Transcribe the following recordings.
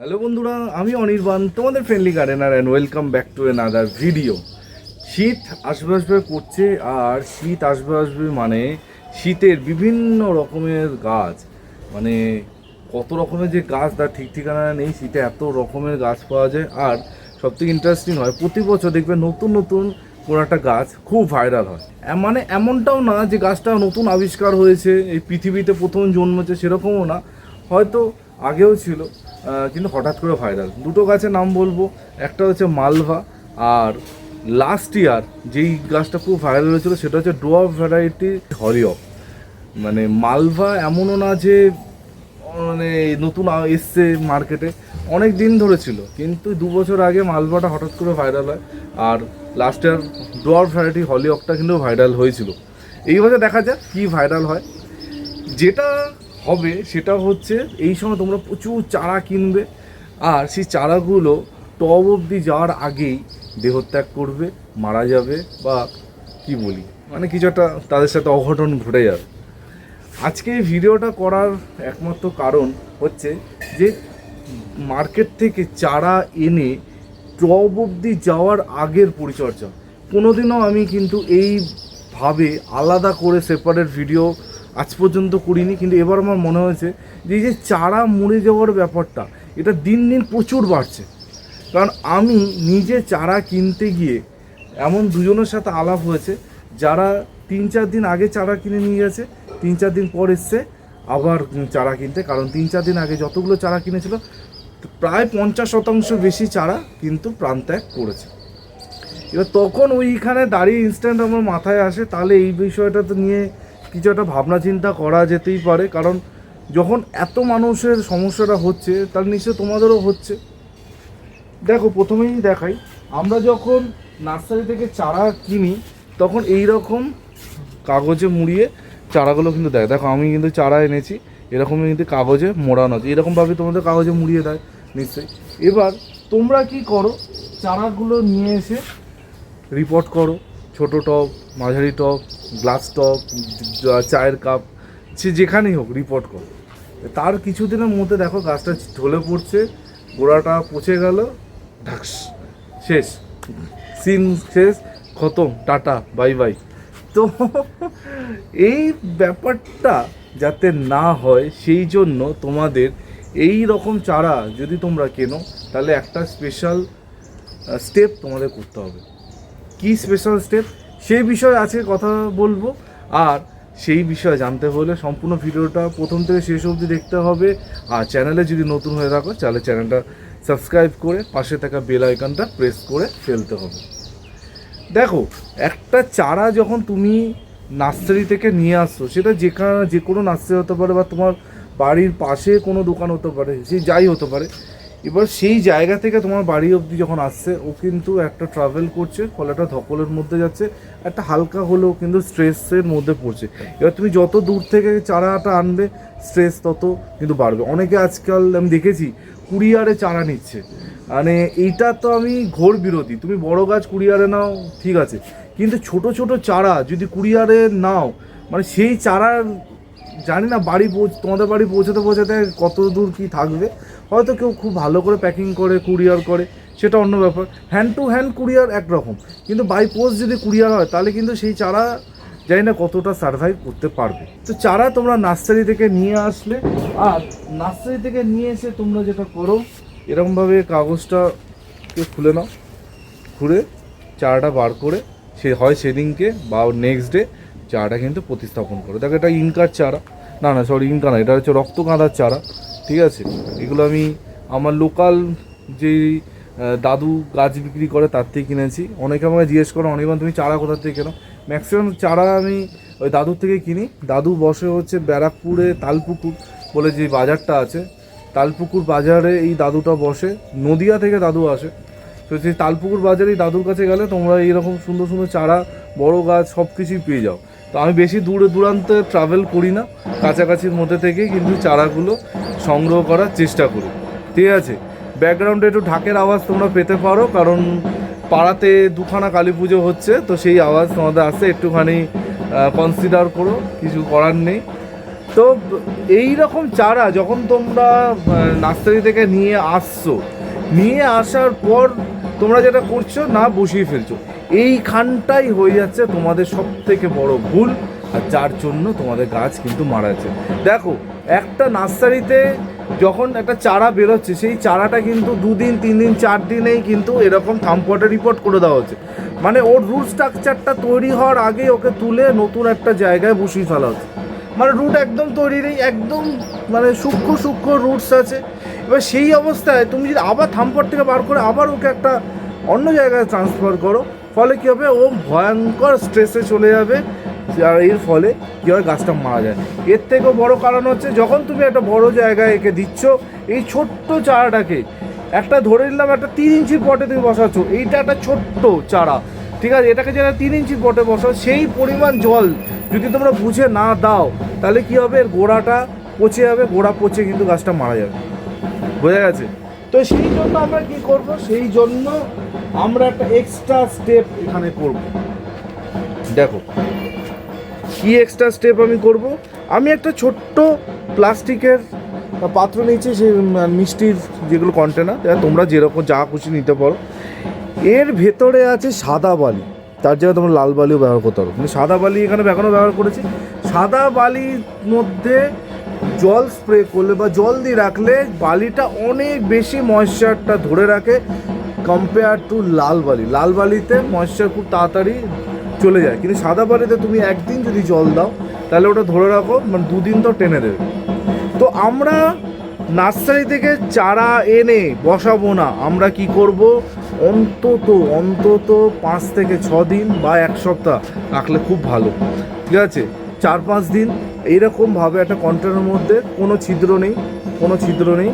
Hello বন্ধুরা, আমি অনির্বাণ, তোমাদের friendly gardener and welcome back to other video শীত আসবে আসবে করছে আর শীত আসবে আসবে মানে শীতের বিভিন্ন রকমের গাছ। মানে কত রকমের যে গাছ, তার ঠিক ঠিকানা নেই, শীতে এত রকমের গাছ পাওয়া যায়। আর সবথেকে ইন্টারেস্টিং হয়, প্রতি বছর দেখবে নতুন নতুন কোনো একটা গাছ খুব ভাইরাল হয়। মানে এমনটাও না যে গাছটা নতুন আবিষ্কার হয়েছে, এই পৃথিবীতে প্রথম জন্মেছে সেরকমও না। হয়তো আগেও ছিল কিন্তু হঠাৎ করে ভাইরাল দুটো গাছের নাম বলব, একটা হচ্ছে মালভা আর লাস্ট ইয়ার যেই গাছটা খুব ভাইরাল হয়েছিল, সেটা হচ্ছে ডোয়া ভ্যারাইটি হরিয়ক মানে মালভা এমনও না যে মানে নতুন এসছে মার্কেটে অনেক দিন ধরে ছিল, কিন্তু দু বছর আগে মালভাটা হঠাৎ করে ভাইরাল হয় আর লাস্ট ইয়ার ডোয়ার ভ্যারাইটি হলিঅকটা কিন্তু ভাইরাল হয়েছিল। এই বছর দেখা যাক কী ভাইরাল হয়। যেটা হবে সেটা হচ্ছে এই সময় তোমরা প্রচুর চারা কিনবে। আর সেই চারাগুলো টব অবধি যাওয়ার আগেই দেহত্যাগ করবে, মারা যাবে বা কি বলি মানে কিছু একটা তাদের সাথে অঘটন ঘটে যাবে। আজকে এই ভিডিওটা করার একমাত্র কারণ হচ্ছে যে মার্কেট থেকে চারা এনে টব অবধি যাওয়ার আগের পরিচর্যা। কোনোদিনও আমি কিন্তু এইভাবে আলাদা করে সেপারেট ভিডিও আজ পর্যন্ত করিনি, কিন্তু এবার আমার মনে হয়েছে যে এই যে চারা মরে যাওয়ার ব্যাপারটা, এটা দিন দিন প্রচুর বাড়ছে। কারণ আমি নিজে চারা কিনতে গিয়ে এমন দুজনের সাথে আলাপ হয়েছে, যারা তিন চার দিন আগে চারা কিনে নিয়ে গেছে, তিন চার দিন পর এসছে, আবার চারা কিনতে। কারণ তিন চার দিন আগে যতগুলো চারা কিনেছিল, প্রায় পঞ্চাশ শতাংশ বেশি চারা কিন্তু প্রাণত্যাগ করেছে এবার তখন ওইখানে দাঁড়িয়ে ইনস্ট্যান্ট আমার মাথায় আসে, তাহলে এই বিষয়টা তো নিয়ে কিছু একটা ভাবনা চিন্তা করা যেতেই পারে, কারণ যখন এত মানুষের সমস্যাটা হচ্ছে, তাহলে নিশ্চয় তোমাদেরও হচ্ছে। দেখো, প্রথমেই দেখাই, আমরা যখন নার্সারি থেকে চারা কিনি, তখন এই রকম কাগজে মুড়িয়ে চারাগুলো কিন্তু দেয়। দেখো, আমি কিন্তু চারা এনেছি এরকম কিন্তু কাগজে মোড়ানো আছে। এরকমভাবে তোমাদের কাগজে মুড়িয়ে দেয়, নিশ্চয়ই। এবার তোমরা কি করো? চারাগুলো নিয়ে এসে রিপোর্ট করো। ছোট টব, মাঝারি টব, গ্লাস জ- চায়ের কাপ, সে যেখানেই হোক রিপোর্ট করো। তার কিছুদিনের মধ্যে দেখো গাছটা ঢলে পড়ছে, গোড়াটা পচে গেল, ঢাকস, শেষ। সিন শেষ, খতম, টাটা, বাই বাই। তো এই ব্যাপারটা যাতে না হয়, সেই জন্য তোমাদের এই রকম চারা যদি তোমরা কেনো, তাহলে একটা স্পেশাল স্টেপ তোমাদের করতে হবে। কি স্পেশাল স্টেপ সেই বিষয়ে আজকে কথা বলব। আর সেই বিষয়ে জানতে হলে সম্পূর্ণ ভিডিওটা প্রথম থেকে শেষ অবধি দেখতে হবে। আর চ্যানেলে যদি নতুন হয়ে থাকো, তাহলে চ্যানেলটা সাবস্ক্রাইব করে পাশে থাকা বেল আইকনটা প্রেস করে ফেলতে হবে। দেখো, একটা চারা যখন তুমি নার্সারি থেকে নিয়ে আসছো, সেটা যেখানে যে কোনো নার্সারি হতে পারে বা তোমার বাড়ির পাশে কোনো দোকান হতে পারে, সে যাই হতে পারে এবার সেই জায়গা থেকে তোমার বাড়ি অবধি যখন আসছে, ও কিন্তু একটা ট্রাভেল করছে ফলে একটা ধকলের মধ্যে যাচ্ছে, একটা হালকা হলেও কিন্তু স্ট্রেসের মধ্যে পড়ছে। এবার তুমি যত দূর থেকে চারাটা আনবে স্ট্রেস তত কিন্তু বাড়বে। অনেকে আজকাল আমি দেখেছি কুরিয়ারে চারা নিচ্ছে। মানে এইটা তো আমি ঘোর বিরোধী। তুমি বড় গাছ কুরিয়ারে নাও, ঠিক আছে। কিন্তু ছোট ছোট চারা যদি কুরিয়ারে নাও মানে সেই চারার জানি না বাড়ি পৌঁছ, তোমাদের বাড়ি পৌঁছাতে পৌঁছাতে কত দূর কি থাকবে? হয়তো কেউ খুব ভালো করে প্যাকিং করে কুরিয়ার করে, সেটা অন্য ব্যাপার। হ্যান্ড টু হ্যান্ড কুরিয়ার একরকম। কিন্তু বাই পোস্ট যদি কুরিয়ার হয়, তাহলে কিন্তু সেই চারা জানি না কতটা সার্ভাইভ করতে পারবে। তো চারা তোমরা নার্সারি থেকে নিয়ে আসলে, আর নার্সারি থেকে নিয়ে এসে তোমরা যেটা করো, এরকমভাবে কাগজটাকে খুলে নাও। খুলে চারাটা বার করে, সে হয় সেদিনকে বা নেক্সট ডে চারাটা কিন্তু প্রতিস্থাপন করো। দেখো এটা ইনকার চারা। না না সরি ইনকা না, এটা হচ্ছে রক্ত কাঁদার চারা। ঠিক আছে? এগুলো আমি আমার লোকাল আহ, দাদু গাছ বিক্রি করে তার থেকে কিনেছি। অনেকে আমাকে জিজ্ঞেস করো অনেকবার তুমি চারা কোথা থেকে কেনো? ম্যাক্সিমাম চারা আমি ওই দাদুর থেকে কিনি। দাদু বসে হচ্ছে ব্যারাকপুরে তালপুকুর বলে যে বাজারটা আছে তালপুকুর বাজারে এই দাদুটা বসে। নদিয়া থেকে দাদু আসে। তো সেই তালপুকুর বাজারে এই দাদুর কাছে গেলে তোমরা এইরকম সুন্দর সুন্দর চারা বড় গাছ সব কিছুই পেয়ে যাও। তো আমি বেশি দূরে দূরান্তে ট্রাভেল করি না, কাছাকাছির মধ্যে থেকে কিন্তু চারাগুলো সংগ্রহ করার চেষ্টা করি। ঠিক আছে? ব্যাকগ্রাউন্ডে একটু ঢাকের আওয়াজ তোমরা পেতে পারো, কারণ পাড়াতে দুখানা কালী পুজো হচ্ছে, তো সেই আওয়াজ তোমাদের আসে একটুখানি কনসিডার করো, কিছু করার নেই। তো এই রকম চারা যখন তোমরা নার্সারি থেকে নিয়ে আসছো, নিয়ে আসার পর তোমরা যেটা করছ, না বসিয়ে ফেলছো। এইখানটাই হয়ে যাচ্ছে তোমাদের সব থেকে বড় ভুল, আর যার জন্য তোমাদের গাছ কিন্তু মারা যাচ্ছে। দেখো, একটা নার্সারিতে যখন একটা চারা বেরোচ্ছে, সেই চারাটা কিন্তু দুদিন তিন দিন চার দিনেই কিন্তু এরকম থাম্পটে রিপোর্ট করে দেওয়া হচ্ছে। মানে ওর রুট স্ট্রাকচারটা তৈরি হওয়ার আগে ওকে তুলে নতুন একটা জায়গায় বসিয়ে ফেলা হচ্ছে। মানে রুট একদম তৈরি নেই, একদম মানে সূক্ষ্ম সূক্ষ্ম রুটস আছে। এবার সেই অবস্থায় তুমি যদি আবার থাম্পট থেকে বার করে আবার ওকে একটা অন্য জায়গায় ট্রান্সফার করো ফলে কী হবে? ও ভয়ঙ্কর স্ট্রেসে চলে যাবে। আর এর ফলে কী হয়? গাছটা মারা যায়। এর থেকেও বড় কারণ হচ্ছে, যখন তুমি একটা বড় জায়গায় একে দিচ্ছ, এই ছোট্ট চারাটাকে একটা ধরে নিলাম, একটা তিন ইঞ্চির পটে তুমি বসাচ্ছ, এইটা একটা ছোট্ট চারা। ঠিক আছে? এটাকে যেটা তিন ইঞ্চি পটে বসাও, সেই পরিমাণ জল যদি তোমরা বুঝে না দাও, তাহলে কি হবে? এর গোড়াটা পচে যাবে, গোড়া পচে কিন্তু গাছটা মারা যাবে। বোঝা গেছে? তো সেই জন্য আমরা কি করব? সেই জন্য আমরা একটা এক্সট্রা স্টেপ এখানে করব। দেখো, কি এক্সট্রা স্টেপ আমি করব? আমি একটা ছোট্ট প্লাস্টিকের পাত্র নিয়েছি যে মিষ্টির যেগুলো কন্টেনার তোমরা যেরকম যা খুশি নিতে পারো। এর ভেতরে আছে সাদা বালি, তার জায়গায় তোমরা লাল বালিও ব্যবহার করতে পারো। সাদা বালি এখানে এখনও ব্যবহার করেছি। সাদা বালির মধ্যে জল স্প্রে করলে বা জল দিয়ে রাখলে বালিটা অনেক বেশি ময়েশ্চারটা ধরে রাখে কম্পেয়ার টু লাল বালি। লাল বালিতে ময়েশ্চার খুব তাড়াতাড়ি চলে যায়। কিন্তু সাদা বালিতে তুমি একদিন যদি জল দাও, তাহলে ওটা ধরে রাখো মানে দুদিন তো টেনে দেবে। তো আমরা নার্সারি থেকে চারা এনে বসাবো না। আমরা কি করব? অন্তত অন্তত পাঁচ থেকে ছ দিন বা এক সপ্তাহ রাখলে খুব ভালো। ঠিক আছে? চার পাঁচ দিন এইরকমভাবে একটা কন্টেনারের মধ্যে কোনো ছিদ্র নেই, কোনো ছিদ্র নেই।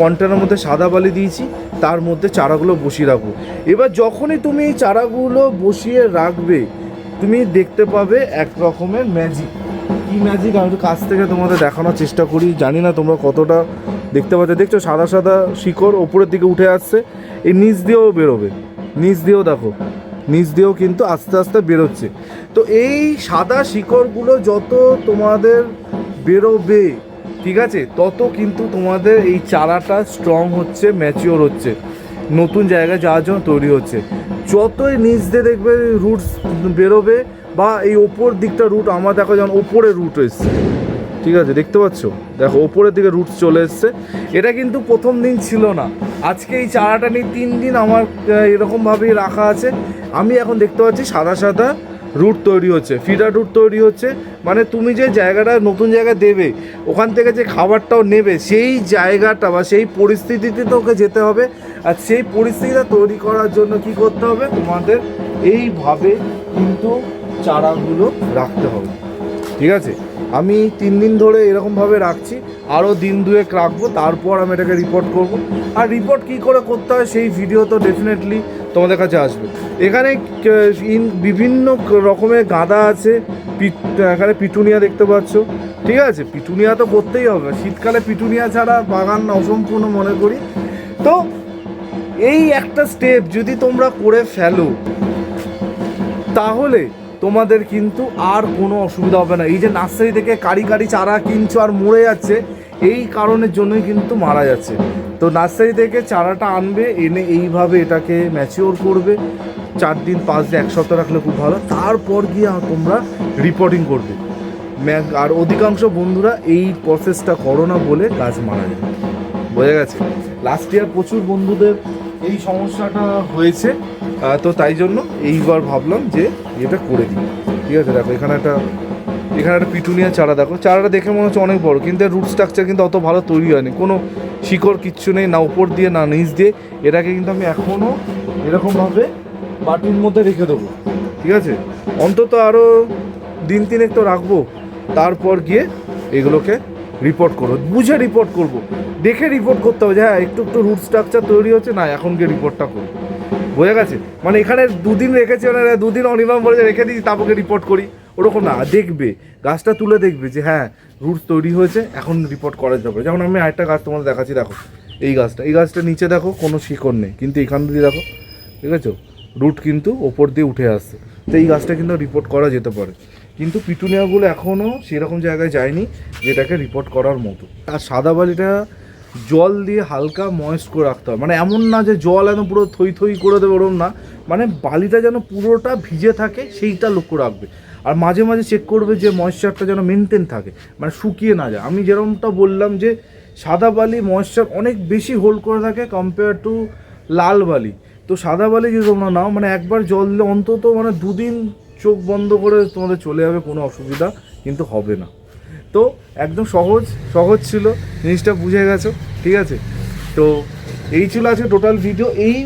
কন্টেনারের মধ্যে সাদা বালি দিয়েছি, তার মধ্যে চারাগুলো বসিয়ে রাখব। এবার যখনই তুমি এই চারাগুলো বসিয়ে রাখবে, তুমি দেখতে পাবে এক রকমের ম্যাজিক কি ম্যাজিক আমি কাছ থেকে তোমাদের দেখানোর চেষ্টা করি, জানি না তোমরা কতটা দেখতে পাচ্ছ। দেখছ, সাদা সাদা শিকড় ওপরের দিকে উঠে আসছে, এই নিচ দিয়েও বেরোবে। নিচ দিয়েও দেখো। নিচ দিয়েও কিন্তু আস্তে আস্তে বেরোচ্ছে। তো এই সাদা শিকড়গুলো যত তোমাদের বেরোবে, ঠিক আছে? তত কিন্তু তোমাদের এই চারাটা স্ট্রং হচ্ছে ম্যাচিওর হচ্ছে। নতুন জায়গায় যাওয়ার জন্য তৈরি হচ্ছে। যতই নিচ দিয়ে দেখবে রুটস বেরোবে বা এই ওপর দিকটা রুট আমার দেখো যেমন ওপরে রুট এসছে। ঠিক আছে, দেখতে পাচ্ছ? দেখো, ওপরের দিকে রুটস চলে এসছে। এটা কিন্তু প্রথম দিন ছিল না। আজকে এই চারাটা নিয়ে তিন দিন আমার এরকমভাবেই রাখা আছে। আমি এখন দেখতে পাচ্ছি সাদা সাদা রুট তৈরি হচ্ছে ফিডার রুট তৈরি হচ্ছে। মানে তুমি যে জায়গাটা নতুন জায়গা দেবে, ওখান থেকে যে খাবারটাও নেবে, সেই জায়গাটা বা সেই পরিস্থিতিতে তো ওকে যেতে হবে। আর সেই পরিস্থিতিটা তৈরি করার জন্য কি করতে হবে? তোমাদের এইভাবে কিন্তু চারাগুলো রাখতে হবে। ঠিক আছে? আমি তিন দিন ধরে এরকমভাবে রাখছি, আরও দিন দুয়েক রাখব, তারপর আমি এটাকে রিপোর্ট করব। আর রিপোর্ট কী করে করতে হয় সেই ভিডিও তো ডেফিনেটলি তোমাদের কাছে আসবে। এখানে ইন- বিভিন্ন রকমের গাঁদা আছে এখানে পিটুনিয়া দেখতে পাচ্ছ। ঠিক আছে, পিটুনিয়া তো করতেই হবে। শীতকালে পিটুনিয়া ছাড়া বাগান অসম্পূর্ণ মনে করি। তো এই একটা স্টেপ যদি তোমরা করে ফেলো, তাহলে তোমাদের কিন্তু আর কোনো অসুবিধা হবে না। এই যে নার্সারি থেকে কারি কারি চারা কিনছো আর মরে যাচ্ছে, এই কারণের জন্যই কিন্তু মারা যাচ্ছে। তো নার্সারি থেকে চারাটা আনবে, এনে এইভাবে এটাকে ম্যাচিওর করবে। চার দিন, পাঁচ দিন, এক সপ্তাহ রাখলে খুব ভালো। তারপর গিয়ে তোমরা রিপোর্টিং করবে। আর অধিকাংশ বন্ধুরা এই প্রসেসটা করো না বলে গাছ মারা যায়। বোঝা গেছে? লাস্ট ইয়ার প্রচুর বন্ধুদের এই সমস্যাটা হয়েছে। তো তাই জন্য এইবার ভাবলাম যে এটা করে দিই। ঠিক আছে, দেখো, এখানে একটা এখানে একটা পিটুনিয়া চারা, দেখো। চারাটা দেখে মনে হচ্ছে অনেক বড়, কিন্তু রুট স্ট্রাকচার কিন্তু অত ভালো তৈরি হয়নি। কোনো শিকড় কিচ্ছু নেই, না উপর দিয়ে, না নিচ দিয়ে। এটাকে কিন্তু আমি এখনও এরকমভাবে বাটির মধ্যে রেখে দেবো। ঠিক আছে? অন্তত আরও দিন তিনেক তো রাখব। তারপর গিয়ে এগুলোকে রিপোর্ট করব। বুঝে রিপোর্ট করব। দেখে রিপোর্ট করতে হবে যে হ্যাঁ একটু একটু রুট স্ট্রাকচার তৈরি হচ্ছে, না, এখন গিয়ে রিপোর্টটা করব। বোঝা গেছে? মানে এখানে দুদিন রেখেছি মানে দুদিন অনির্বাণ বলে রেখে দিই তারপরে রিপোর্ট করি। ওরকম না, দেখবে, গাছটা তুলে দেখবে যে হ্যাঁ রুটস তৈরি হয়েছে, এখন রিপোর্ট করা যাবে। যেমন আমি আরেকটা গাছ তোমাদের দেখাচ্ছি, দেখো, এই গাছটা। এই গাছটা নিচে দেখো, কোনো শিকড় নেই, কিন্তু এখান দিয়ে দেখো, ঠিক আছে? রুট কিন্তু ওপর দিয়ে উঠে আসছে। তো এই গাছটা কিন্তু রিপোর্ট করা যেতে পারে। কিন্তু পিটুনিয়াগুলো এখনও সেরকম জায়গায় যায়নি, যেটাকে রিপোর্ট করার মতো। আর সাদা বালিটা জল দিয়ে হালকা ময়েস্ট করে রাখতে হবে। মানে এমন না যে জল একদম পুরো থই থই করে দেবে, ওরম না। মানে বালিটা যেন পুরোটা ভিজে থাকে, সেইটা লক্ষ্য রাখবে। আর মাঝে মাঝে চেক করবে যে ময়েশ্চারটা যেন মেনটেন থাকে মানে শুকিয়ে না যায়। আমি যেরকমটা বললাম যে সাদা বালি ময়েশ্চার অনেক বেশি হোল্ড করে থাকে কম্পেয়ার টু লাল বালি। তো সাদা বালি যদি তোমরা নাও মানে একবার জল দিলে অন্তত মানে দুদিন চোখ বন্ধ করে তোমাদের চলে যাবে, কোনো অসুবিধা কিন্তু হবে না। তো একদম সহজ সহজ ছিল, জিনিসটা বুঝে গেছো, ঠিক আছে? তো এই ছিল আজকে টোটাল ভিডিও এই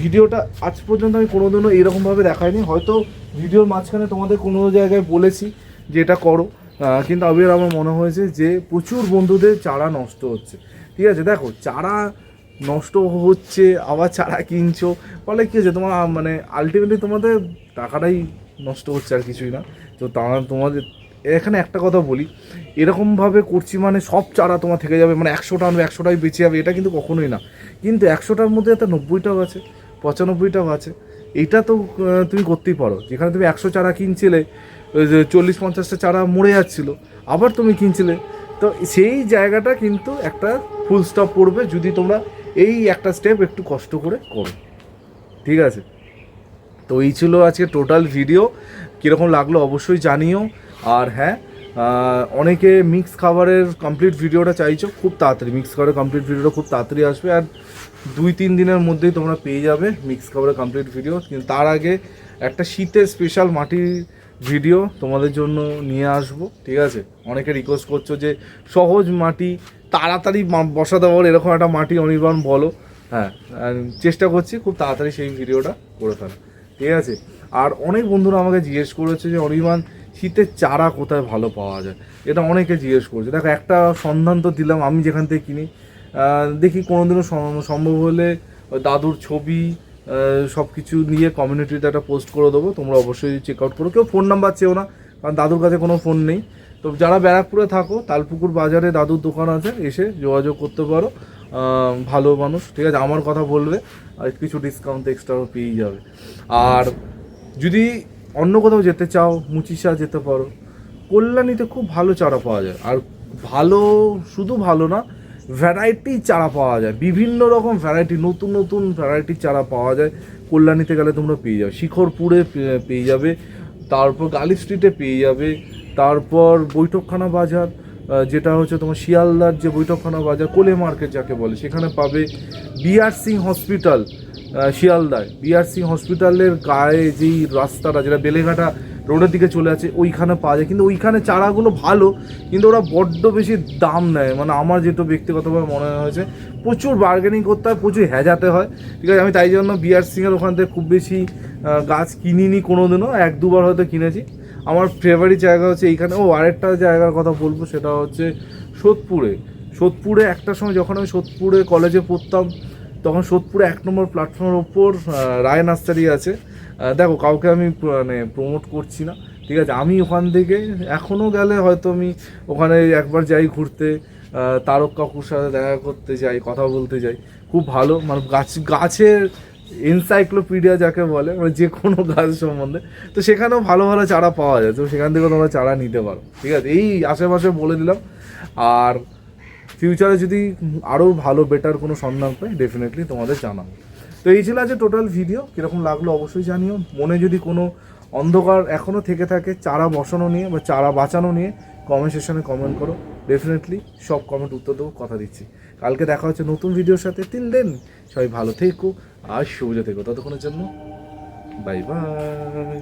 ভিডিওটা আজ পর্যন্ত আমি কোনোদিনও এরকমভাবে দেখাইনি। হয়তো ভিডিওর মাঝখানে তোমাদের কোনো জায়গায় বলেছি যে এটা করো কিন্তু আবির আমার মনে হয়েছে যে প্রচুর বন্ধুদের চারা নষ্ট হচ্ছে। ঠিক আছে, দেখো, চারা নষ্ট হচ্ছে, আবার চারা কিনছো, ফলে কী হচ্ছে, তোমার মানে আলটিমেটলি তোমাদের টাকাটাই নষ্ট হচ্ছে আর কিছুই না। তা তোমাদের এখানে একটা কথা বলি, এরকমভাবে করছি মানে সব চারা তোমার থেকে যাবে মানে একশোটা আনবে, একশোটাই বেঁচে যাবে, এটা কিন্তু কখনোই না। কিন্তু একশোটার মধ্যে একটা নব্বইটাও আছে, পঁচানব্বইটাও আছে, এটা তো তুমি করতেই পারো। যেখানে তুমি একশো চারা কিনছিলে চল্লিশ পঞ্চাশটা চারা মরে যাচ্ছিল, আবার তুমি কিনছিলে। তো সেই জায়গাটা কিন্তু একটা ফুল স্টপ পড়বে যদি তোমরা এই একটা স্টেপ একটু কষ্ট করে করো। ঠিক আছে? তো এই ছিল আজকে টোটাল ভিডিও কীরকম লাগল অবশ্যই জানিও। আর হ্যাঁ অনেকে মিক্স খাবারের কমপ্লিট ভিডিওটা চাইছো, খুব তাড়াতাড়ি মিক্স খাবারের কমপ্লিট ভিডিওটা খুব তাড়াতাড়ি আসবে আর দুই তিন দিনের মধ্যেই তোমরা পেয়ে যাবে মিক্স খাবারের কমপ্লিট ভিডিও কিন্তু তার আগে একটা শীতের স্পেশাল মাটির ভিডিও তোমাদের জন্য নিয়ে আসব, ঠিক আছে? অনেকে রিকোয়েস্ট করছ যে সহজ মাটি, তাড়াতাড়ি বসাতে পারো, এরকম একটা মাটি অনির্বাণ বলো। হ্যাঁ চেষ্টা করছি খুব তাড়াতাড়ি সেই ভিডিওটা করে ফেলা ঠিক আছে? আর অনেক বন্ধুরা আমাকে জিজ্ঞেস করেছে যে অনির্বাণ শীতের চারা কোথায় ভালো পাওয়া যায়? এটা অনেকে জিজ্ঞেস করছে। দেখো, একটা সন্ধান তো দিলাম, আমি যেখান থেকে কিনি। দেখি কোনোদিনও সম- সম্ভব হলে দাদুর ছবি সব কিছু নিয়ে কমিউনিটিতে একটা পোস্ট করে দেবো। তোমরা অবশ্যই চেক আউট করো। কেউ ফোন নাম্বার চেও না, কারণ দাদুর কাছে কোনো ফোন নেই। তো যারা ব্যারাকপুরে থাকো, তালপুকুর বাজারে দাদুর দোকান আছে, এসে যোগাযোগ করতে পারো। ভালো মানুষ, ঠিক আছে? আমার কথা বলবে, আর কিছু ডিসকাউন্ট এক্সট্রা পেয়ে যাবে। আর যদি অন্য কোথাও যেতে চাও, মুচিসা যেতে পারো। কল্যাণীতে খুব ভালো চারা পাওয়া যায়। আর ভালো, শুধু ভালো না ভ্যারাইটি চারা পাওয়া যায়। বিভিন্ন রকম ভ্যারাইটি নতুন নতুন ভ্যারাইটির চারা পাওয়া যায়। কল্যাণীতে গেলে তোমরা পেয়ে যাবে। শিখরপুরে পেয়ে যাবে। তারপর গালি স্ট্রিটে পেয়ে যাবে। তারপর বৈঠকখানা বাজার যেটা হচ্ছে তোমার শিয়ালদার যে বৈঠকখানা বাজার, কোলে মার্কেট যাকে বলে, সেখানে পাবে। বিআর সিং হসপিটাল শিয়ালদায় বিআর সিং হসপিটালের গায়ে যেই রাস্তাটা, যেটা বেলেঘাটা রোডের দিকে চলে আছে ওইখানে পাওয়া যায়। কিন্তু ওইখানে চারাগুলো ভালো, কিন্তু ওরা বড্ড বেশি দাম নেয়। মানে আমার যেটা ব্যক্তিগতভাবে মনে হয়েছে, প্রচুর বার্গেনিং করতে হয়, প্রচুর হ্যাজাতে হয়। ঠিক আছে, আমি তাই জন্য বিআর সিংয়ের ওখান থেকে খুব বেশি গাছ কিনিনি কোনো দিনও এক দুবার হয়তো কিনেছি। আমার ফেভারিট জায়গা হচ্ছে এইখানে। ও, আরেকটা জায়গার কথা বলব, সেটা হচ্ছে সোদপুরে। সোদপুরে একটা সময় যখন আমি সোদপুরে কলেজে পড়তাম তখন সোদপুরে এক নম্বর প্ল্যাটফর্মের ওপর রায় নার্সারি আছে। দেখো, কাউকে আমি মানে প্রমোট করছি না। ঠিক আছে, আমি ওখান থেকে এখনও গেলে হয়তো আমি ওখানে একবার যাই ঘুরতে তারক কাকুর সাথে দেখা করতে যাই, কথা বলতে যাই। খুব ভালো মানে গাছ, গাছের এনসাইক্লোপিডিয়া যাকে বলে মানে যে কোনো গাছ সম্বন্ধে। তো সেখানেও ভালো ভালো চারা পাওয়া যায়, তো সেখান থেকে তোমরা চারা নিতে পারো। ঠিক আছে, এই আশেপাশে বলে দিলাম। আর ফিউচারে যদি আরও ভালো বেটার কোনো সন্ধান পাই ডেফিনেটলি তোমাদের জানাব। তো এই ছিল আজকে টোটাল ভিডিও কীরকম লাগল অবশ্যই জানিও। মনে যদি কোনো অন্ধকার এখনও থেকে থাকে, চারা বসানো নিয়ে বা চারা বাঁচানো নিয়ে কমেন্ট সেকশনে কমেন্ট করো। ডেফিনেটলি সব কমেন্ট উত্তর দেবো, কথা দিচ্ছি। কালকে দেখা হচ্ছে নতুন ভিডিওর সাথে। তিন দিন সবাই ভালো থেকো আর সবুজে থেকো ততক্ষণের জন্য বাই বাই